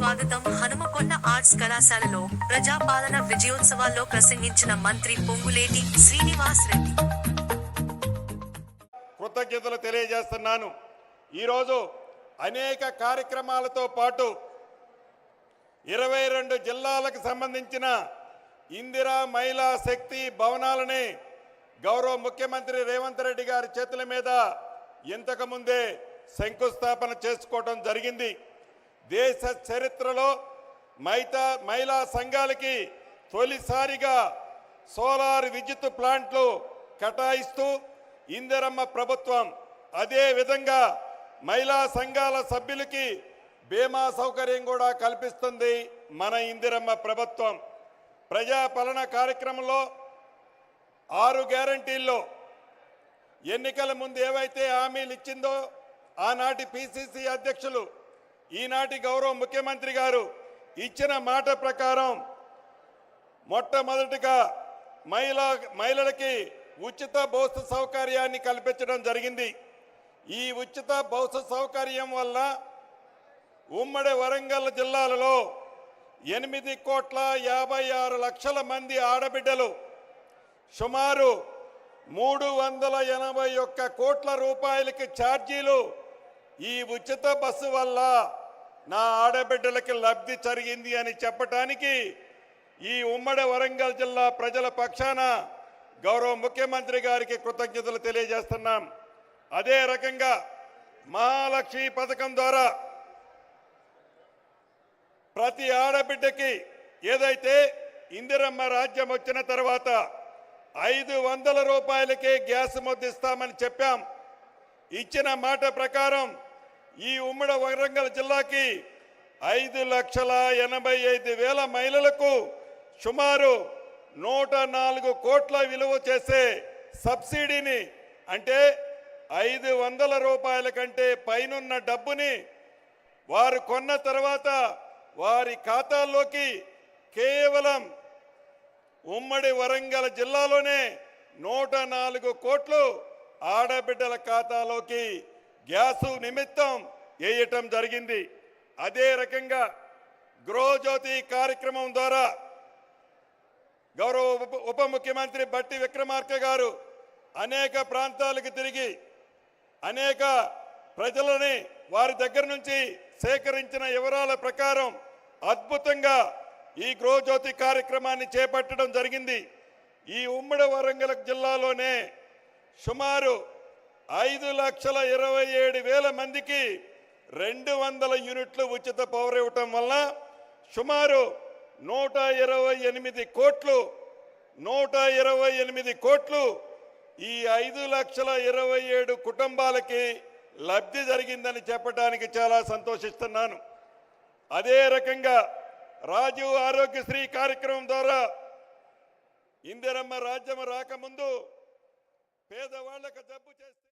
స్వాగతం హనుమకొండ ఆర్ట్స్ కళాశాలలో ప్రజాపాలన విజయోత్సవాల్లో ప్రసంగించిన మంత్రి పొంగులేటి శ్రీనివాస్ రెడ్డి. కృతజ్ఞతలు తెలియజేస్తున్నాను. ఈరోజు అనేక కార్యక్రమాలతో పాటు ఇరవై రెండు జిల్లాలకు సంబంధించిన ఇందిరా మహిళా శక్తి భవనాలని గౌరవ ముఖ్యమంత్రి రేవంత్ రెడ్డి గారి చేతుల మీద ఇంతకుముందే శంకుస్థాపన చేసుకోవడం జరిగింది. దేశ చరిత్రలో మైతా మహిళా సంఘాలకి తొలిసారిగా సోలార్ విద్యుత్ ప్లాంట్లు కేటాయిస్తూ ఇందిరమ్మ ప్రభుత్వం అదే విధంగా మహిళా సంఘాల సభ్యులకి బీమా సౌకర్యం కూడా కల్పిస్తుంది మన ఇందిరమ్మ ప్రభుత్వం. ప్రజాపాలన కార్యక్రమంలో ఆరు గ్యారంటీల్లో ఎన్నికల ముందు ఏవైతే హామీలు ఇచ్చిందో ఆనాటి పిసిసి అధ్యక్షులు ఈనాటి గౌరవ ముఖ్యమంత్రి గారు ఇచ్చిన మాట ప్రకారం మొట్టమొదటిగా మహిళా మహిళలకి ఉచిత బస్సు సౌకర్యాన్ని కల్పించడం జరిగింది. ఈ ఉచిత బస్సు సౌకర్యం వల్ల ఉమ్మడి వరంగల్ జిల్లాలలో ఎనిమిది కోట్ల యాభై ఆరు లక్షల మంది ఆడబిడ్డలు సుమారు మూడు వందల ఎనభై ఒక్క కోట్ల రూపాయలకి ఛార్జీలు ఈ ఉచిత బస్సు వల్ల నా ఆడబిడ్డలకి లబ్ధి జరిగింది అని చెప్పటానికి ఈ ఉమ్మడి వరంగల్ జిల్లా ప్రజల పక్షాన గౌరవ ముఖ్యమంత్రి గారికి కృతజ్ఞతలు తెలియజేస్తున్నాం. అదే రకంగా మహాలక్ష్మి పథకం ద్వారా ప్రతి ఆడబిడ్డకి ఏదైతే ఇందిరమ్మ రాజ్యం వచ్చిన తర్వాత ఐదు వందల రూపాయలకే గ్యాస్ ముద్దిస్తామని చెప్పాం. ఇచ్చిన మాట ప్రకారం ఈ ఉమ్మడి వరంగల్ జిల్లాకి ఐదు లక్షల ఎనభై ఐదు వేల మహిళలకు సుమారు నూట నాలుగు కోట్ల విలువ చేసే సబ్సిడీని అంటే ఐదు వందల రూపాయల కంటే పైనున్న డబ్బుని వారు కొన్న తర్వాత వారి ఖాతాల్లోకి కేవలం ఉమ్మడి వరంగల్ జిల్లాలోనే నూట నాలుగు కోట్లు ఆడబిడ్డల ఖాతాలోకి గ్యాసు నిమిత్తం వేయటం జరిగింది. అదే రకంగా గృహజ్యోతి కార్యక్రమం ద్వారా గౌరవ ఉప ఉప ముఖ్యమంత్రి బట్టి విక్రమార్క గారు అనేక ప్రాంతాలకు తిరిగి అనేక ప్రజలని వారి దగ్గర నుంచి సేకరించిన వివరాల ప్రకారం అద్భుతంగా ఈ గృహజ్యోతి కార్యక్రమాన్ని చేపట్టడం జరిగింది. ఈ ఉమ్మడి వరంగల్ జిల్లాలోనే సుమారు ఐదు లక్షల ఇరవై ఏడు వేల మందికి రెండు వందల యూనిట్లు ఉచిత పవర్ ఇవ్వటం వల్ల సుమారు నూట ఇరవై ఎనిమిది కోట్లు నూట ఇరవై ఎనిమిది కోట్లు ఈ ఐదు లక్షల ఇరవై ఏడు కుటుంబాలకి లబ్ధి జరిగిందని చెప్పడానికి చాలా సంతోషిస్తున్నాను. అదే రకంగా రాజీవ్ ఆరోగ్యశ్రీ కార్యక్రమం ద్వారా ఇందిరమ్మ రాజ్యం రాకముందు పేదవాళ్ళకు జబ్బు చేస్తే